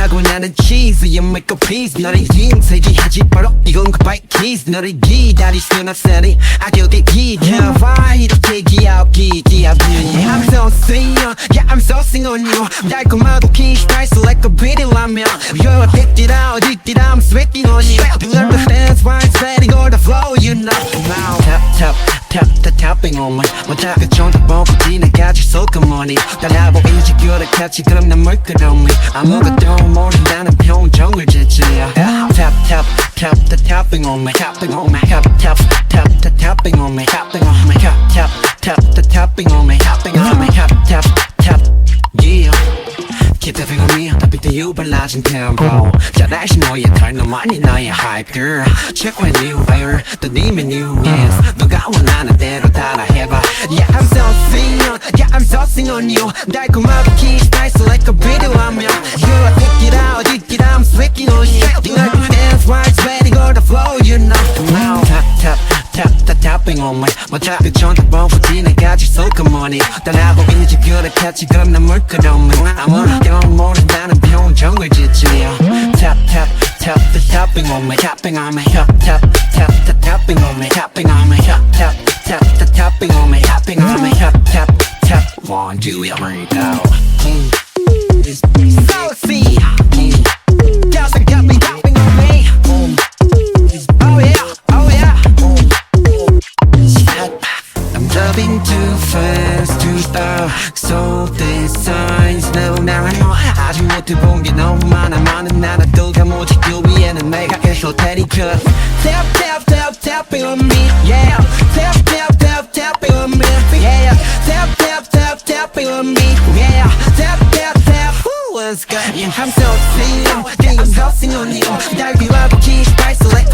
하고 나는 cheese You make a piece 너를 인쇄지하지 바로 이건 그 바이키스 너를 기다릴 순 없으니 악역의 기자 봐 이렇게 귀엽기 귀엽기 Yeah I'm so single Yeah I'm so single on you 달콤하고 kiss spice like a pretty ramen You're addicted out addicted I'm sweating on you Do the dance while setting all the flow You know on me 못하게 쳐다보고 지나가지 소금머니 따라보이지 그렇겠지 그럼 난 물끄러미 아무것도 모른다는 표정을 짓지야 Tap tap tap the tapping on me tapping on me tap tap tap the tapping on me tapping on me tap tap tap the tapping on me tapping on me tap tap tap yeah Keep tapping on me 답이 더 유발라진 tempo 잘알지 너의 털 너만이 나의 hype girl Check when you wear 또 님의 new yes 너가 원하는 대로 Yeah I'm so single on you 달콤하게 kiss nice like a pretty ramen You're addicted out addicted I'm sweating on you You like to dance while sweating all the flow You know now Tap tap tap the tapping on me 못하게 쳐다보고 지나가지 소금머니 따라보이지 그렇겠지 그럼 난 물끄러미 아무것도 모른다는 표정을 짓지야 Tap tap tap the tapping on me tapping on me tap tap tap the tapping on me tapping on me tap tap tap the tapping on me tapping on me tap tap me tap one two three go So see Girls that got me tapping on me Oh yeah oh yeah I'm driving too fast to stop So the signs 내 운명은 뭐 아직 못해 본게 너무 많아 많은 나라들과 모직 그 위에는 내가 계속 테리크 Tap tap tap tapping on me yeah whoo let's go yeah, I'm so single yeah I'm so single on you 달비와 키스 spice like a pretty ramen